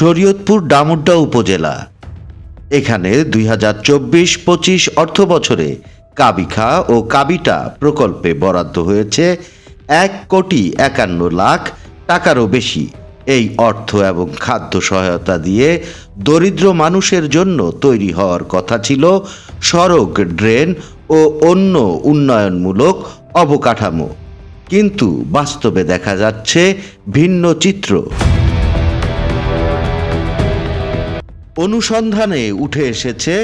শরীয়তপুর ডামুড্ডা উপজেলা। এখানে দুই হাজার চব্বিশ পঁচিশ অর্থ বছরে কাবিখা ও কাবিটা প্রকল্পে বরাদ্দ হয়েছে এক কোটি একান্ন লাখ টাকারও বেশি। এই অর্থ এবং খাদ্য সহায়তা দিয়ে দরিদ্র মানুষের জন্য তৈরি হওয়ার কথা ছিল সড়ক ড্রেন ও অন্য উন্নয়নমূলক অবকাঠামো। কিন্তু বাস্তবে দেখা যাচ্ছে ভিন্ন চিত্র। অনুসন্ধানে উঠে এসেছে,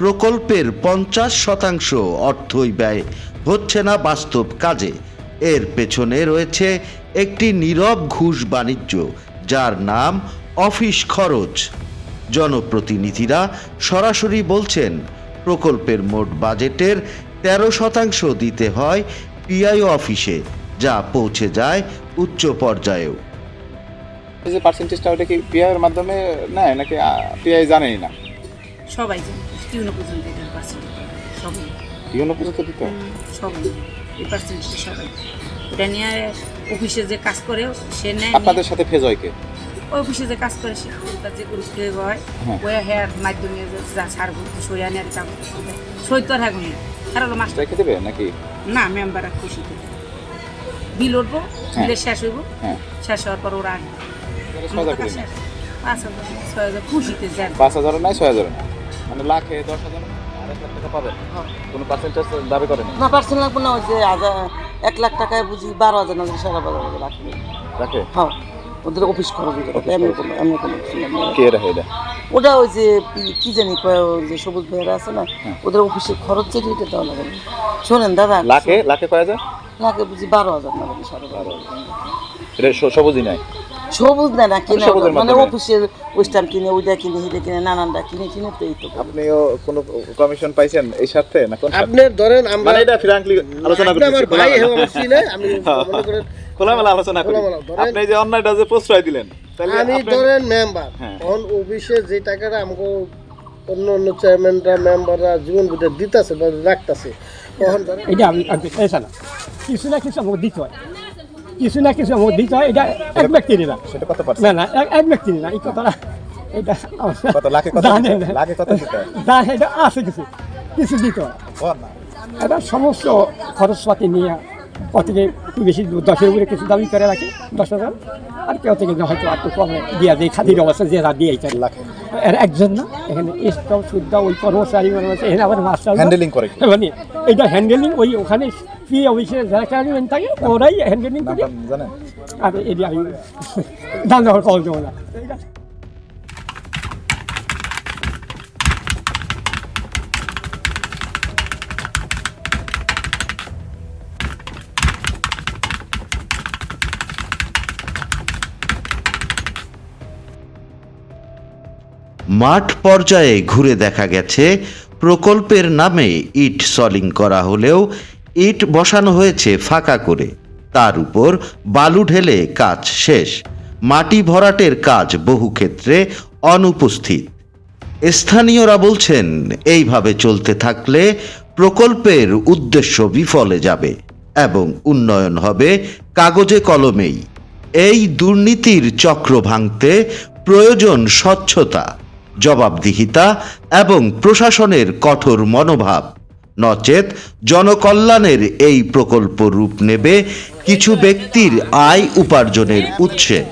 প্রকল্পের পঞ্চাশ শতাংশ অর্থই ব্যয় হচ্ছে না বাস্তব কাজে। এর পেছনে রয়েছে একটি নীরব ঘুষ বাণিজ্য, যার নাম অফিস খরচ। জনপ্রতিনিধিরা সরাসরি বলছেন, প্রকল্পের মোট বাজেটের তেরো শতাংশ দিতে হয় পিআইও অফিসে, যা পৌঁছে যায় উচ্চ পর্যায়েও। যে পার্সেন্টেজটা ওটা কি পিআই এর মাধ্যমে নেয় নাকি পিআই জানেই না? সবাই জানে টিউনো পর্যন্ত এটার পার্সেন্ট সবাই। ইউনো পর্যন্ত দিতে সবাই এই পার্সেন্টেজ সবাই এটা নিয়ে অফিসে যে কাজ করে সে নেয় আপনাদের সাথে ফেজ হয় কে? ওই অফিসে যে কাজ করে সে তার যে গ্রুপ হয়। হ্যাঁ। ওই হ্যার মাধ্যমে যে সার করতে সই আনে আর কাগজ সই তো আর হ্যাঁ আর হলো মাস্টার। রেখে দেবে নাকি? না মেম্বার খুশি। বিল উঠবো বিলে শেষ হইব। হ্যাঁ। শেষ হওয়ার পর ওরা আসবে। ছয় হাজার করে শেষ। পাঁচ হাজার হাজার নাই ছয় হাজারও মানে লাখে দশ হাজার কোনো পার্সেন্টেজ দাবি করেন? না পার্সেন্ট লাগবে না ওই যে হাজার এক লাখ টাকায় বুঝি বারো হাজার না সারা বারো হাজার রাখবে রাখে? হ্যাঁ ওদের অফিস খরচ দিতে হবে কোনো এমনি কোনো কে রাখে এটা? ওটা ওই যে কি জানি যে সবুজ ভাইয়েরা আছে না ওদের অফিসের খরচ যেটা এটা দেওয়া লাগে। শোনেন দাদা লাখে লাখে কয় হাজার? লাখে বুঝি বারো হাজার না সাড়ে বারো হাজার। এটা সবুজই নাই। সবুজ না না কিনে মানে অফিসের ওয়েস্টার্ন কিনে ওইটা কিনে হিটে কিনে নানানটা কিনে কিনে তো এই তো আপনিও কোনো কমিশন পাইছেন এই স্বার্থে না কোন? আপনার ধরেন আমরা মানে এটা ফ্রাঙ্কলি আলোচনা আপনি আমার ভাই। আমার আমি মনে করেন খোলামেলা আলোচনা করি আপনি যে অন্যায়টা যে প্রশ্রয় দিলেন আমি ধরেন মেম্বার হ্যাঁ। তখন অফিসে যে টাকাটা আমাকে অন্য অন্য চেয়ারম্যানরা মেম্বাররা জীবন বুঝে দিতেছে বা রাখতেছে তখন এটা আমি কিছু না কিছু আমাকে দিতে হয় কিছু না কিছু আমাকে দিতে হয় এটা এক ব্যক্তি না সেটা কত পার্সেন্ট না না এক- এক ব্যক্তি না এই কথাটা এটা আমার- কত লাখে কত জানে দিতে না। হয়? লাখে কত দিতে হয়? না এটা আছে কিছু কিছু দিতে হয় বল না। এটা সমস্ত খরচপাতি নিয়ে কতকে একটু বেশি দশের উপরে কিছু দাবি করে রাখে দশ হাজার আর কেউ থেকে হয়তো আর কমে দিয়া দেয় খাদির অবস্থা যে যা দিয়ে লাখে। একজন না এখানে সুদ্ধা ওই কর্মচারী মানে এখানে আবার মাস্টার Handling করে মানে এটা হ্যান্ডেলিং ওই ওখানে ফি অফিসে যারা থাকে ওরাই হ্যান্ডেলিং করে। আর এটি আমি দাম দেওয়ার কল দেবো না। মাঠ পর্যায়ে ঘুরে দেখা গেছে প্রকল্পের নামে ইট সলিং করা হলেও ইট বসানো হয়েছে ফাঁকা করে। তার উপর বালু ঢেলে কাজ শেষ। মাটি ভরাটের কাজ বহু ক্ষেত্রে অনুপস্থিত। স্থানীয়রা বলছেন, এইভাবে চলতে থাকলে প্রকল্পের উদ্দেশ্য বিফলে যাবে এবং উন্নয়ন হবে কাগজে কলমেই। এই দুর্নীতির চক্র ভাঙতে প্রয়োজন স্বচ্ছতা। জবাবদিহিতা এবং প্রশাসনের কঠোর মনোভাব। নচেত জনকল্যাণের এই প্রকল্প রূপ নেবে কিছু ব্যক্তির আয় উপার্জনের উৎসে।